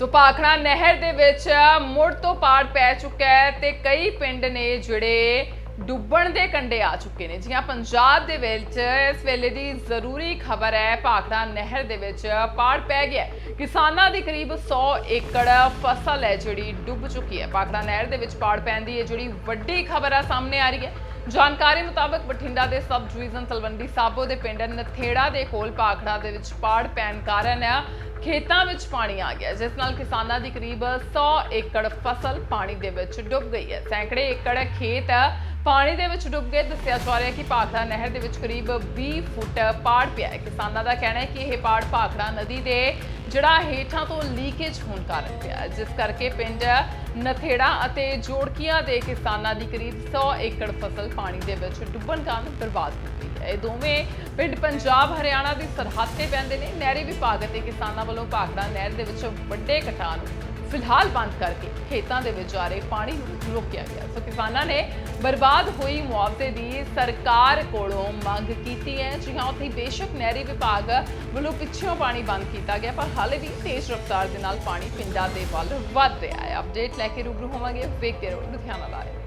ਸੋ ਭਾਖੜਾ ਨਹਿਰ ਦੇ ਵਿੱਚ ਮੁੜ ਤੋਂ ਪਾੜ ਪੈ ਚੁੱਕਾ ਹੈ ਤੇ ਕਈ ਪਿੰਡ ਨੇ ਜਿਹੜੇ ਡੁੱਬਣ ਦੇ ਕੰਢੇ ਆ ਚੁੱਕੇ ਨੇ। ਜੀ ਹਾਂ ਪੰਜਾਬ ਦੇ ਵਿੱਚ ਇਸ ਵੇਲੇ ਦੀ ਜ਼ਰੂਰੀ ਖਬਰ ਹੈ, ਭਾਖੜਾ ਨਹਿਰ ਦੇ ਵਿੱਚ ਪਾੜ ਪੈ ਗਿਆ ਕਿਸਾਨਾਂ ਦੀ ਕਰੀਬ 100 ਏਕੜ ਫਸਲ ਹੈ ਜਿਹੜੀ ਡੁੱਬ ਚੁੱਕੀ ਹੈ। ਭਾਖੜਾ ਨਹਿਰ ਦੇ ਵਿੱਚ ਪਾੜ ਪੈਣ ਦੀ ਇਹ ਜਿਹੜੀ ਵੱਡੀ ਖਬਰ ਆ, ਸਾਹਮਣੇ ਆ ਰਹੀ ਹੈ। ਜਾਣਕਾਰੀ ਮੁਤਾਬਕ ਬਠਿੰਡਾ ਦੇ ਸਬ ਡਿਵੀਜ਼ਨ ਤਲਵੰਡੀ ਸਾਬੋ ਦੇ ਪਿੰਡ ਨਥੇੜਾ ਦੇ ਕੋਲ ਭਾਖੜਾ ਦੇ ਵਿੱਚ ਪਾੜ ਪੈਣ ਕਾਰਨ ਖੇਤਾਂ ਵਿੱਚ ਪਾਣੀ ਆ ਗਿਆ, ਜਿਸ ਨਾਲ ਕਿਸਾਨਾਂ ਦੀ ਕਰੀਬ 100 ਏਕੜ ਫਸਲ ਪਾਣੀ ਦੇ ਵਿੱਚ ਡੁੱਬ ਗਈ ਹੈ। ਸੈਂਕੜੇ ਏਕੜ ਖੇਤ ਪਾਣੀ ਦੇ ਵਿੱਚ ਡੁੱਬ ਗਏ, ਦੱਸਿਆ ਜਾ ਰਿਹਾ ਕਿ ਭਾਖੜਾ ਨਹਿਰ ਦੇ ਵਿੱਚ ਕਰੀਬ 20 ਫੁੱਟ ਪਾੜ ਪਿਆ ਹੈ। ਕਿਸਾਨਾਂ ਦਾ ਕਹਿਣਾ ਹੈ ਕਿ ਇਹ ਪਾੜ ਭਾਖੜਾ ਨਦੀ ਦੇ ਜਿਹੜਾ ਹੇਠਾਂ ਤੋਂ ਲੀਕੇਜ ਹੋਣ ਕਾਰਨ ਪਿਆ ਜਿਸ ਕਰਕੇ ਪਿੰਡ ਨਥੇੜਾ ਅਤੇ ਜੋੜਕੀਆਂ ਦੇ ਕਿਸਾਨਾਂ ਦੀ ਕਰੀਬ 100 ਏਕੜ ਫਸਲ ਪਾਣੀ ਦੇ ਵਿੱਚ ਡੁੱਬਣ ਕਾਰਨ ਬਰਬਾਦ ਹੋ ਗਈ ਹੈ। ਇਹ ਦੋਵੇਂ ਪਿੰਡ ਪੰਜਾਬ, ਹਰਿਆਣਾ ਦੀ ਸਰਹੱਦ ਤੇ ਪੈਂਦੇ ਨੇ। ਨਹਿਰੀ ਵਿਭਾਗ ਅਤੇ ਕਿਸਾਨਾਂ ਵੱਲੋਂ ਭਾਖੜਾ ਨਹਿਰ ਦੇ ਵਿੱਚ ਵੱਡੇ ਕਟਾਂ ਫਿਲਹਾਲ ਬੰਦ ਕਰਕੇ ਖੇਤਾਂ ਦੇ ਵਿੱਚ ਜਾ ਰਹੇ ਪਾਣੀ ਨੂੰ ਰੋਕਿਆ ਗਿਆ। ਸੋ ਕਿਸਾਨਾਂ ਨੇ ਬਰਬਾਦ ਹੋਈ ਮੁਆਵਜ਼ੇ ਦੀ ਸਰਕਾਰ ਕੋਲੋਂ ਮੰਗ ਕੀਤੀ ਹੈ। ਜੀ ਹਾਂ, ਉੱਥੇ ਬੇਸ਼ੱਕ ਨਹਿਰੀ ਵਿਭਾਗ ਵੱਲੋਂ ਪਿੱਛੋਂ ਪਾਣੀ ਬੰਦ ਕੀਤਾ ਗਿਆ, ਪਰ ਹਾਲੇ ਵੀ ਤੇਜ਼ ਰਫ਼ਤਾਰ ਦੇ ਨਾਲ ਪਾਣੀ ਪਿੰਡਾਂ ਦੇ ਵੱਲ ਵੱਧ ਰਿਹਾ ਹੈ। ਅਪਡੇਟ ਲੈ ਕੇ ਰੂਬਰੂ ਹੋਵਾਂਗੇ ਵੇਖਦੇ ਰਹੋ ਲੁਧਿਆਣਾ ਲਾਈਵ